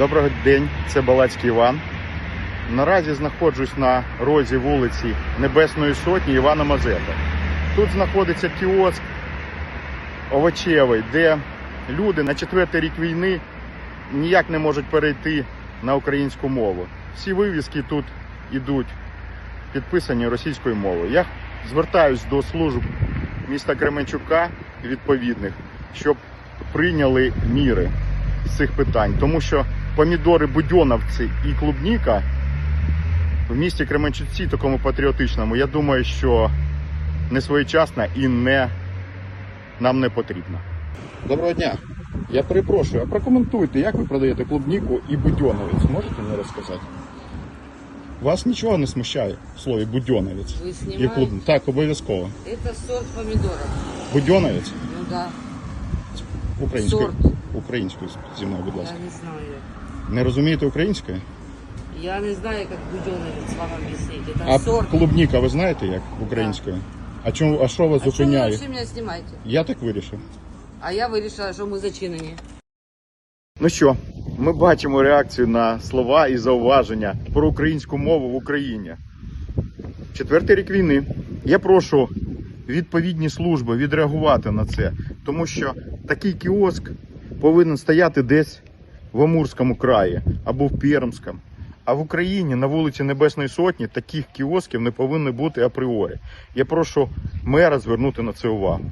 Доброго день, це Балацький Іван. Наразі знаходжусь на розі вулиці Небесної Сотні Івана Мазепи. Тут знаходиться кіоск овочевий, де люди на четвертий рік війни ніяк не можуть перейти на українську мову. Всі вивіски тут ідуть підписані російською мовою. Я звертаюсь до служб міста Кременчука відповідних, щоб прийняли міри з цих питань, тому що помідори будьоновці і клубніка в місті Кременчуці, такому патріотичному, я думаю, що не своєчасна і не нам не потрібна. Доброго дня. Я перепрошую, а прокоментуйте, як ви продаєте клубніку і будьоновець? Можете мені розказати? Вас нічого не смущає в слові будьоновець Вы і клуб. Так, обов'язково. Это сорт помидоров. Будьоновець Ну да, українською. Сорт. Українською зі мною, будь ласка. я не знаю. Не розумієте українською? Я не знаю, как буденовец вам объяснить. Это А сорт. клубніка ви знаєте як українською? А чому а що вас А что вы зупиняє? вообще меня снимаете? Я так вирішив. А я вирішила, що ми зачинені. Ну що, ми бачимо реакцію на слова і зауваження про українську мову в Україні. Четвертий рік війни. Я прошу відповідні служби відреагувати на це, тому що такий кіоск повинен стояти десь в Амурському краї або в Пермському. А в Україні на вулиці Небесної Сотні таких кіосків не повинно бути апріорі. Я прошу мера звернути на це увагу.